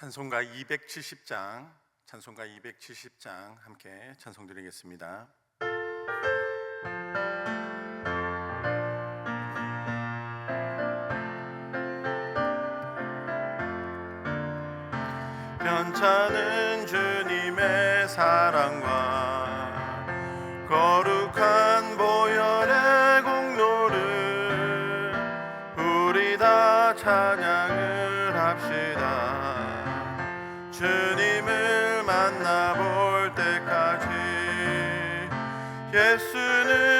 찬송가 270장, 찬송가 270장 함께 찬송 드리겠습니다. 변찮은 주님의 사랑과 예수는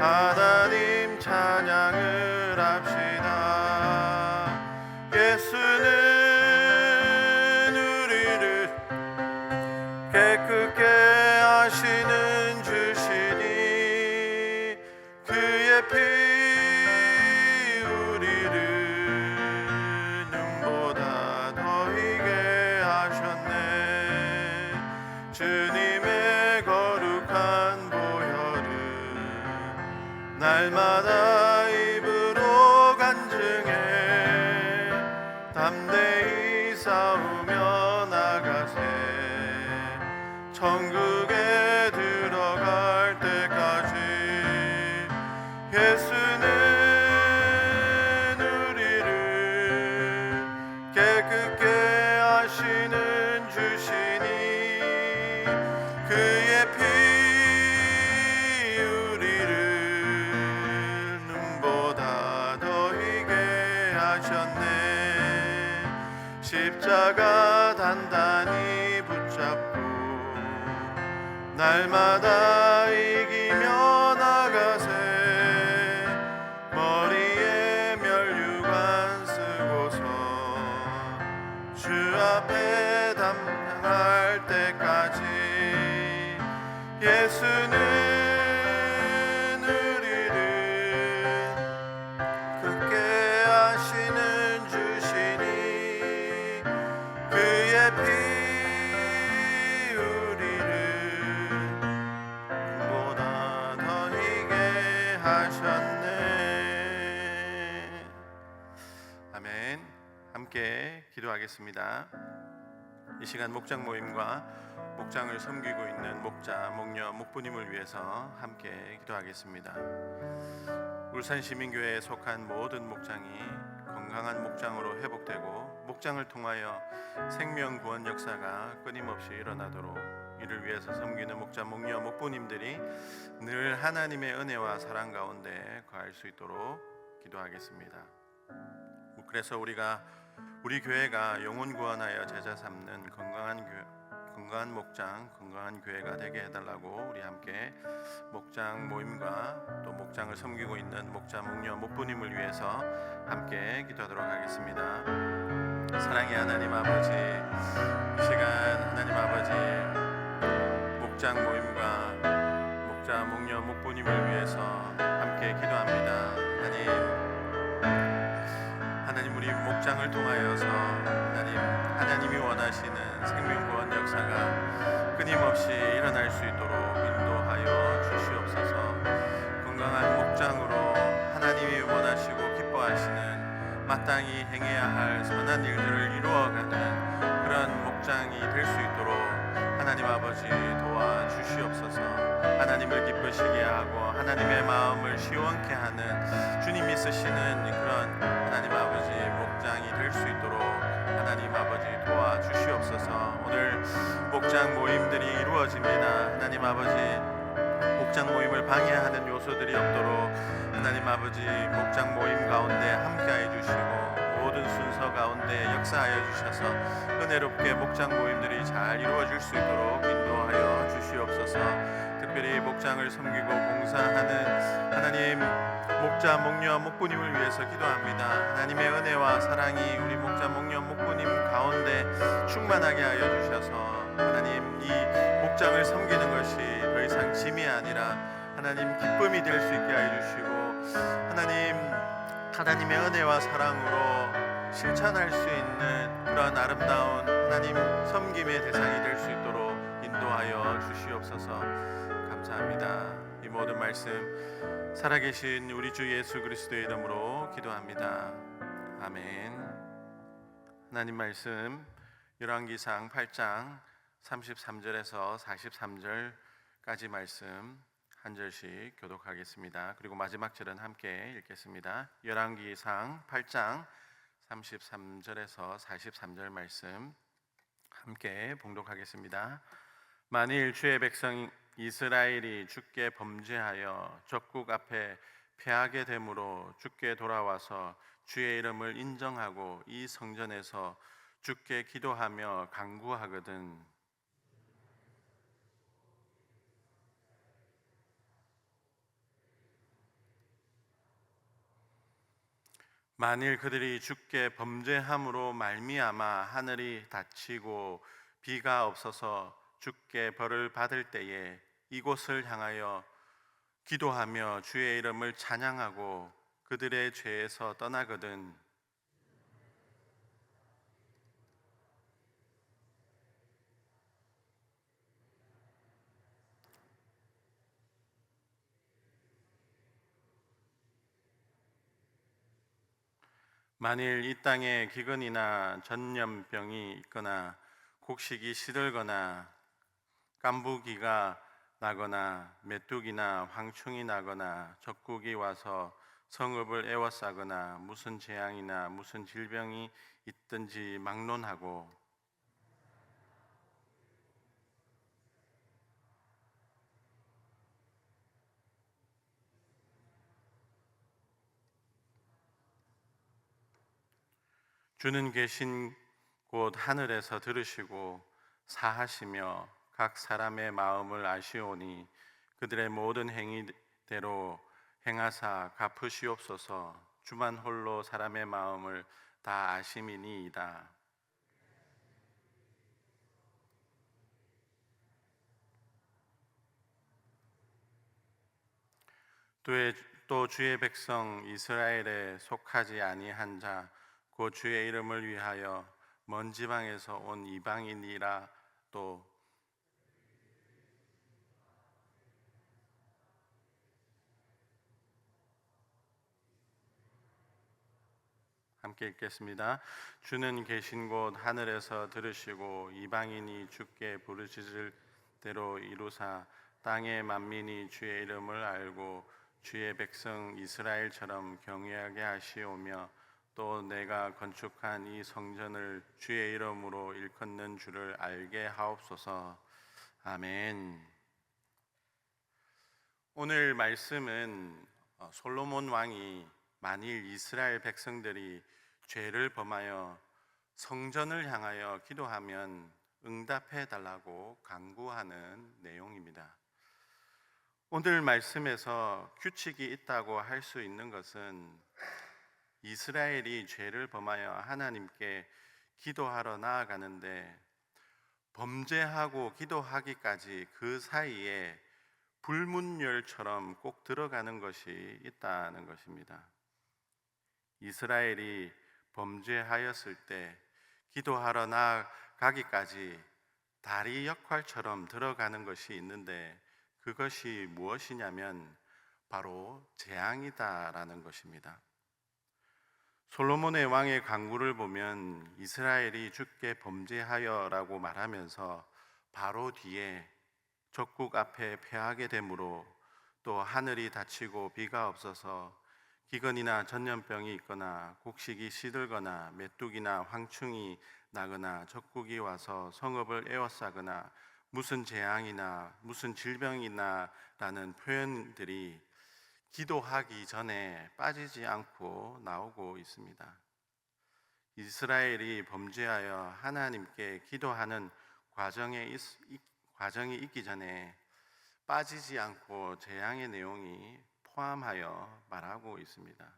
하나님 찬양 싸우며 날 아멘 함께 기도하겠습니다 이 시간 목장 모임과 목장을 섬기고 있는 목자, 목녀, 목부님을 위해서 함께 기도하겠습니다. 울산 시민교회에 속한 모든 목장이 건강한 목장으로 회복되고 목장을 통하여 생명 구원 역사가 끊임없이 일어나도록 이를 위해서 섬기는 목자, 목녀, 목부님들이 늘 하나님의 은혜와 사랑 가운데 거할 수 있도록 기도하겠습니다. 그래서 우리가 우리 교회가 영혼 구원하여 제자 삼는 건강한 교 건강한 목장, 건강한 교회가 되게 해달라고 우리 함께 목장 모임과 또 목장을 섬기고 있는 목자, 목녀, 목부님을 위해서 함께 기도하도록 하겠습니다. 사랑의 하나님 아버지, 이 시간 하나님 아버지 목장 모임과 목자, 목녀, 목부님을 위해서 함께 기도합니다. 하나님. 우리 목장을 통하여서 하나님 하나님이 원하시는 생명구원 역사가 끊임없이 일어날 수 있도록 인도하여 주시옵소서. 건강한 목장으로 하나님이 원하시고 기뻐하시는 마땅히 행해야 할 선한 일들을 이루어가는 그런 목장이 될 수 있도록 하나님 아버지 도와 주시옵소서. 하나님을 기쁘시게 하고 하나님의 마음을 시원케 하는 주님이 쓰시는 그런 하나님 아버지 될수 있도록 하나님 아버지 도와 주시옵소서. 오늘 목장 모임들이 이루어집니다. 하나님 아버지 목장 모임을 방해하는 요소들이 없도록 하나님 아버지 목장 모임 가운데 함께하여 주시고 모든 순서 가운데 역사하여 주셔서 은혜롭게 목장 모임들이 잘 이루어질 수 있도록 인도하여 주시옵소서 특별히 목장을 섬기고 봉사하는 하나님 목자 목녀 목부님을 위해서 기도합니다. 하나님의 은혜와 사랑이 우리 목자 목녀 목부님 가운데 충만하게 하여 주셔서 하나님 이 목장을 섬기는 것이 더 이상 짐이 아니라 하나님 기쁨이 될 수 있게 하여 주시고 하나님 하나님의 은혜와 사랑으로 실천할 수 있는 그런 아름다운 하나님 섬김의 대상이 될 수 있도록 인도하여 주시옵소서 감사합니다. 이 모든 말씀 살아계신 우리 주 예수 그리스도의 이름으로 기도합니다. 아멘. 하나님 말씀 열왕기상 8장 33절에서 43절까지 말씀 한 절씩 교독하겠습니다. 그리고 마지막 절은 함께 읽겠습니다. 열왕기상 8장 33절에서 43절 말씀 함께 봉독하겠습니다. 만일 주의 백성 이 스라엘이 주께 범죄하여 적국 앞에 패하게 되므로 주께 돌아와서 주의 이름을 인정하고 이 성전에서 주께 기도하며 간구하거든. 만일 그들이 주께 범죄함으로 말미암아 하늘이 닫히고 비가 없어서 주께 벌을 받을 때에 이곳을 향하여 기도하며 주의 이름을 찬양하고 그들의 죄에서 떠나거든. 만일 이 땅에 기근이나 전염병이 있거나 곡식이 시들거나 깐부기가 나거나 메뚜기나 황충이 나거나 적국이 와서 성읍을 에워싸거나 무슨 재앙이나 무슨 질병이 있든지 막론하고 주는 계신 곳 하늘에서 들으시고 사하시며 각 사람의 마음을 아시오니 그들의 모든 행위대로 행하사 갚으시옵소서 주만 홀로 사람의 마음을 다 아심이니이다. 또 주의 백성 이스라엘에 속하지 아니한 자 곧 주의 이름을 위하여 먼 지방에서 온 이방인이라 또 함께 읽겠습니다. 주는 계신 곳 하늘에서 들으시고 이방인이 주께 부르짖을 대로 이루사 땅의 만민이 주의 이름을 알고 주의 백성 이스라엘처럼 경외하게 하시오며 또 내가 건축한 이 성전을 주의 이름으로 일컫는 줄을 알게 하옵소서. 아멘. 오늘 말씀은 어, 솔로몬 왕이 만일 이스라엘 백성들이 죄를 범하여 성전을 향하여 기도하면 응답해 달라고 간구하는 내용입니다. 오늘 말씀에서 규칙이 있다고 할 수 있는 것은 이스라엘이 죄를 범하여 하나님께 기도하러 나아가는데 범죄하고 기도하기까지 그 사이에 불문율처럼 꼭 들어가는 것이 있다는 것입니다. 이스라엘이 범죄하였을 때 기도하러 나가기까지 다리 역할처럼 들어가는 것이 있는데 그것이 무엇이냐면 바로 재앙이다라는 것입니다. 솔로몬의 왕의 강구를 보면 이스라엘이 주께 범죄하여라고 말하면서 바로 뒤에 적국 앞에 패하게 되므로 또 하늘이 닫히고 비가 없어서 기근이나 전염병이 있거나 곡식이 시들거나 메뚜기나 황충이 나거나 적국이 와서 성읍을 에워싸거나 무슨 재앙이나 무슨 질병이나 라는 표현들이 기도하기 전에 빠지지 않고 나오고 있습니다. 이스라엘이 범죄하여 하나님께 기도하는 과정에 있, 과정이 있기 전에 빠지지 않고 재앙의 내용이 포함하여 말하고 있습니다.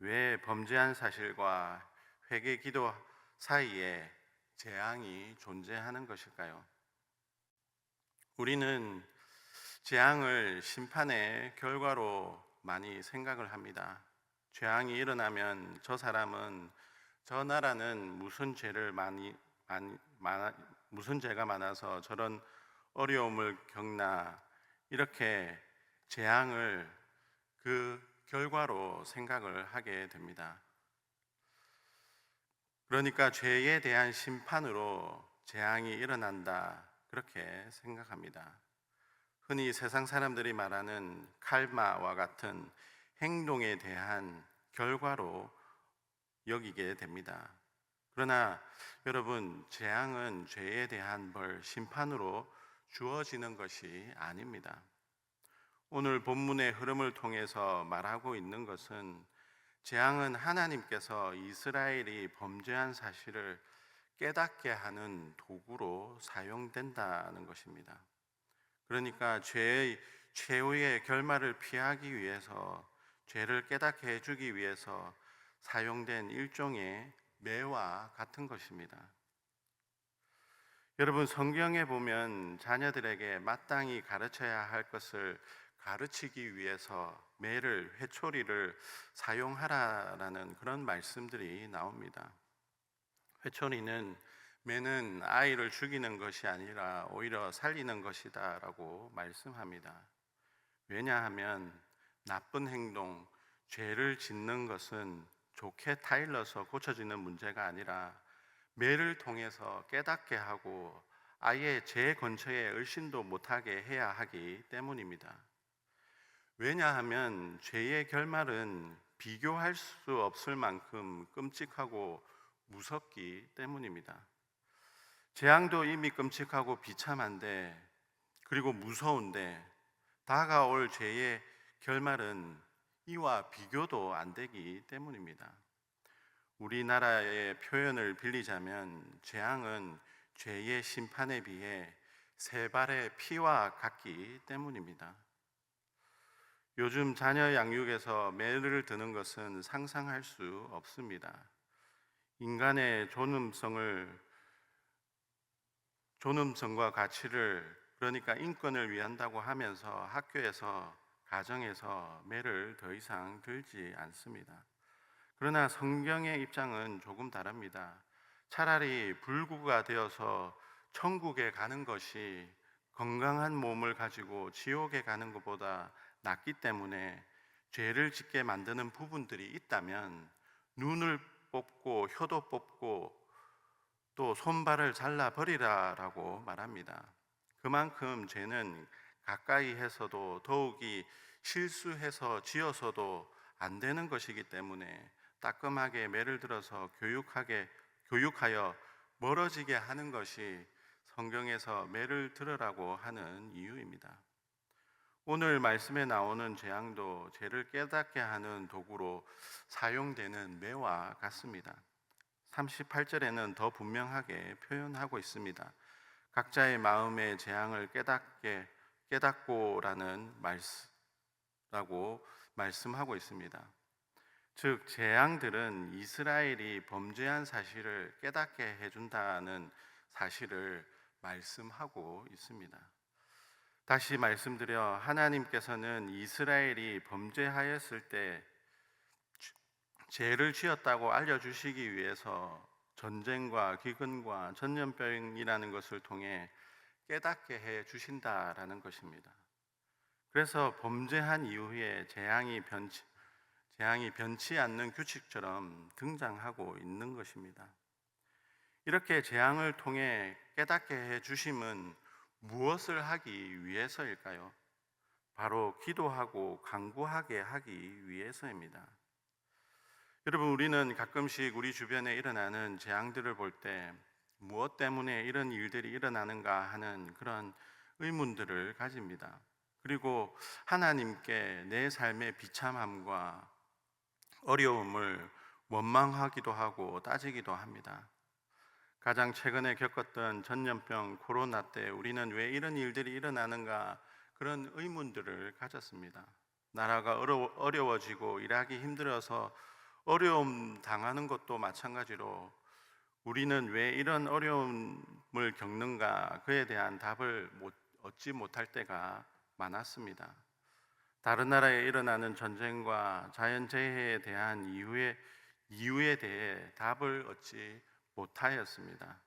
왜 범죄한 사실과 회개 기도 사이에 재앙이 존재하는 것일까요? 우리는 재앙을 심판의 결과로 많이 생각을 합니다. 재앙이 일어나면 저 사람은 저 나라는 무슨 죄를 많이, 많이 많아, 무슨 죄가 많아서 저런 어려움을 겪나 이렇게 재앙을 그 결과로 생각을 하게 됩니다. 그러니까 죄에 대한 심판으로 재앙이 일어난다 그렇게 생각합니다. 흔히 세상 사람들이 말하는 칼마와 같은 행동에 대한 결과로 여기게 됩니다. 그러나 여러분, 재앙은 죄에 대한 벌, 심판으로 주어지는 것이 아닙니다. 오늘 본문의 흐름을 통해서 말하고 있는 것은 재앙은 하나님께서 이스라엘이 범죄한 사실을 깨닫게 하는 도구로 사용된다는 것입니다. 그러니까 죄의 최후의 결말을 피하기 위해서 죄를 깨닫게 해주기 위해서 사용된 일종의 매와 같은 것입니다. 여러분 성경에 보면 자녀들에게 마땅히 가르쳐야 할 것을 가르치기 위해서 매를 회초리를 사용하라라는 그런 말씀들이 나옵니다. 회초리는 매는 아이를 죽이는 것이 아니라 오히려 살리는 것이다라고 말씀합니다. 왜냐하면 나쁜 행동, 죄를 짓는 것은 좋게 타일러서 고쳐지는 문제가 아니라 매를 통해서 깨닫게 하고 아예 제 근처에 얼씬도 못하게 해야 하기 때문입니다. 왜냐하면 죄의 결말은 비교할 수 없을 만큼 끔찍하고 무섭기 때문입니다. 재앙도 이미 끔찍하고 비참한데 그리고 무서운데 다가올 죄의 결말은 이와 비교도 안 되기 때문입니다. 우리나라의 표현을 빌리자면 재앙은 죄의 심판에 비해 세 발의 피와 같기 때문입니다. 요즘 자녀 양육에서 매를 드는 것은 상상할 수 없습니다. 인간의 존엄성을 존엄성과 가치를 그러니까 인권을 위한다고 하면서 학교에서 가정에서 매를 더 이상 들지 않습니다. 그러나 성경의 입장은 조금 다릅니다. 차라리 불구가 되어서 천국에 가는 것이 건강한 몸을 가지고 지옥에 가는 것보다 낫기 때문에 죄를 짓게 만드는 부분들이 있다면 눈을 뽑고 혀도 뽑고 또 손발을 잘라 버리라라고 말합니다. 그만큼 죄는 가까이 해서도 더욱이 실수해서 지어서도 안 되는 것이기 때문에 따끔하게 매를 들어서 교육하게 교육하여 멀어지게 하는 것이 성경에서 매를 들으라고 하는 이유입니다. 오늘 말씀에 나오는 재앙도 죄를 깨닫게 하는 도구로 사용되는 매와 같습니다. 38절에는 더 분명하게 표현하고 있습니다. 각자의 마음의 재앙을 깨닫게 깨닫고라는 말씀라고 말씀하고 있습니다. 즉 재앙들은 이스라엘이 범죄한 사실을 깨닫게 해준다는 사실을 말씀하고 있습니다. 다시 말씀드려 하나님께서는 이스라엘이 범죄하였을 때 죄를 지었다고 알려주시기 위해서 전쟁과 기근과 전염병이라는 것을 통해 깨닫게 해 주신다라는 것입니다. 그래서 범죄한 이후에 재앙이 변치, 재앙이 변치 않는 규칙처럼 등장하고 있는 것입니다. 이렇게 재앙을 통해 깨닫게 해 주심은 무엇을 하기 위해서일까요? 바로 기도하고 강구하게 하기 위해서입니다. 여러분, 우리는 가끔씩 우리 주변에 일어나는 재앙들을 볼 때 무엇 때문에 이런 일들이 일어나는가 하는 그런 의문들을 가집니다. 그리고 하나님께 내 삶의 비참함과 어려움을 원망하기도 하고 따지기도 합니다. 가장 최근에 겪었던 전염병 코로나 때 우리는 왜 이런 일들이 일어나는가 그런 의문들을 가졌습니다. 나라가 어려, 어려워 지고 일하기 힘들어서 어려움 당하는 것도 마찬가지로 우리는 왜 이런 어려움을 겪는가 그에 대한 답을 못, 얻지 못할 때가 많았습니다. 다른 나라에 일어나는 전쟁과 자연재해에 대한 이유에, 이유에 대해 답을 얻지 못하였습니다.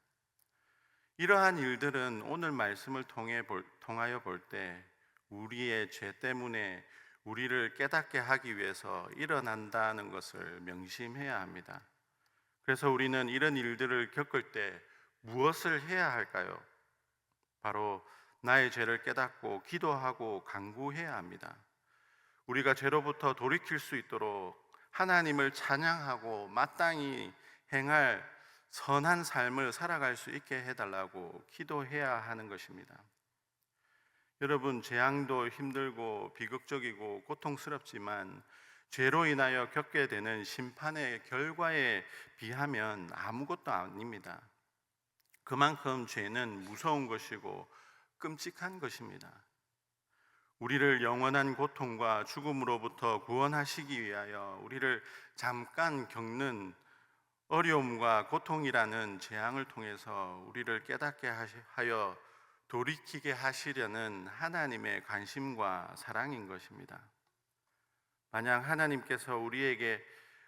이러한 일들은 오늘 말씀을 통해 볼, 통하여 볼 때 우리의 죄 때문에 우리를 깨닫게 하기 위해서 일어난다는 것을 명심해야 합니다. 그래서 우리는 이런 일들을 겪을 때 무엇을 해야 할까요? 바로 나의 죄를 깨닫고 기도하고 간구해야 합니다. 우리가 죄로부터 돌이킬 수 있도록 하나님을 찬양하고 마땅히 행할 선한 삶을 살아갈 수 있게 해달라고 기도해야 하는 것입니다. 여러분, 재앙도 힘들고 비극적이고 고통스럽지만 죄로 인하여 겪게 되는 심판의 결과에 비하면 아무것도 아닙니다. 그만큼 죄는 무서운 것이고 끔찍한 것입니다. 우리를 영원한 고통과 죽음으로부터 구원하시기 위하여 우리를 잠깐 겪는 어려움과 고통이라는 재앙을 통해서 우리를 깨닫게 하여 돌이키게 하시려는 하나님의 관심과 사랑인 것입니다. 만약 하나님께서 우리에게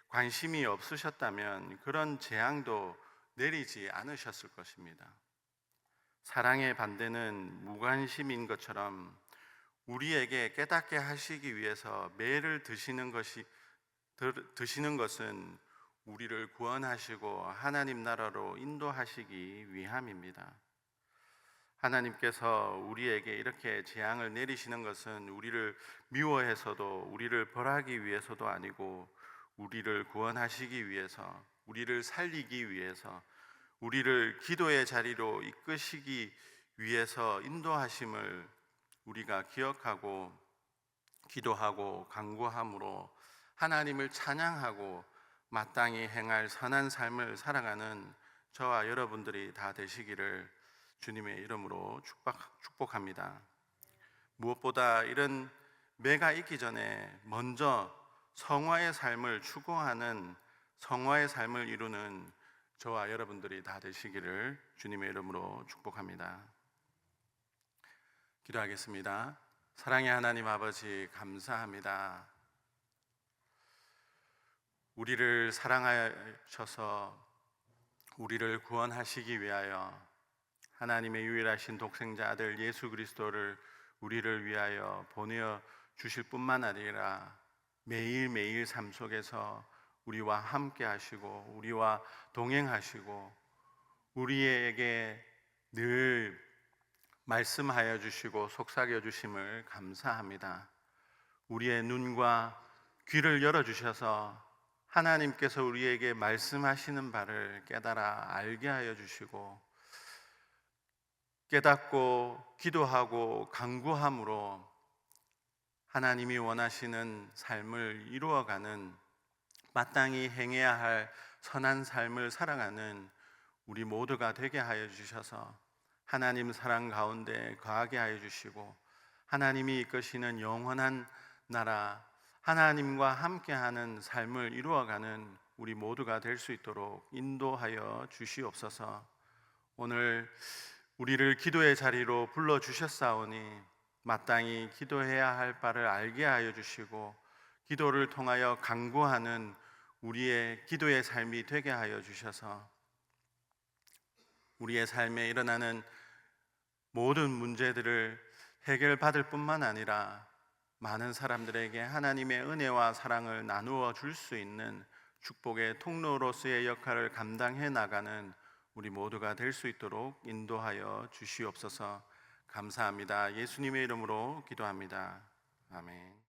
관심이 없으셨다면 그런 재앙도 내리지 않으셨을 것입니다. 사랑의 반대는 무관심인 것처럼 우리에게 깨닫게 하시기 위해서 매를 드시는 것이 드시는 것은 우리를 구원하시고 하나님 나라로 인도하시기 위함입니다. 하나님께서 우리에게 이렇게 재앙을 내리시는 것은 우리를 미워해서도 우리를 벌하기 위해서도 아니고 우리를 구원하시기 위해서 우리를 살리기 위해서 우리를 기도의 자리로 이끄시기 위해서 인도하심을 우리가 기억하고 기도하고 간구함으로 하나님을 찬양하고 마땅히 행할 선한 삶을 살아가는 저와 여러분들이 다 되시기를 주님의 이름으로 축복, 축복 합니다. 무엇보다 이런 매가 있기 전에 먼저 성화의 삶을 추구하는 성화의 삶을 이루는 저와 여러분들이 다 되시기를 주님의 이름으로 축복합니다. 기도하겠습니다. 사랑의 하나님 아버지 감사합니다. 우리를 사랑하셔서 우리를 구원하시기 위하여 하나님의 유일하신 독생자 아들 예수 그리스도를 우리를 위하여 보내어 주실 뿐만 아니라 매일매일 삶 속에서 우리와 함께 하시고 우리와 동행하시고 우리에게 늘 말씀하여 주시고 속삭여 주심을 감사합니다. 우리의 눈과 귀를 열어 주셔서 하나님께서 우리에게 말씀하시는 바를 깨달아 알게 하여 주시고 깨닫고 기도하고 간구함으로 하나님이 원하시는 삶을 이루어가는 마땅히 행해야 할 선한 삶을 살아가는 우리 모두가 되게 하여 주셔서 하나님 사랑 가운데 거하게 하여 주시고 하나님이 이끄시는 영원한 나라 하나님과 함께하는 삶을 이루어가는 우리 모두가 될 수 있도록 인도하여 주시옵소서. 오늘 우리를 기도의 자리로 불러 주셨사오니 마땅히 기도해야 할 바를 알게 하여 주시고 기도를 통하여 강구하는 우리의 기도의 삶이 되게 하여 주셔서 우리의 삶에 일어나는 모든 문제들을 해결받을 뿐만 아니라 많은 사람들에게 하나님의 은혜와 사랑을 나누어 줄 수 있는 축복의 통로로서의 역할을 감당해 나가는 우리 모두가 될 수 있도록 인도하여 주시옵소서 감사합니다. 예수님의 이름으로 기도합니다. 아멘.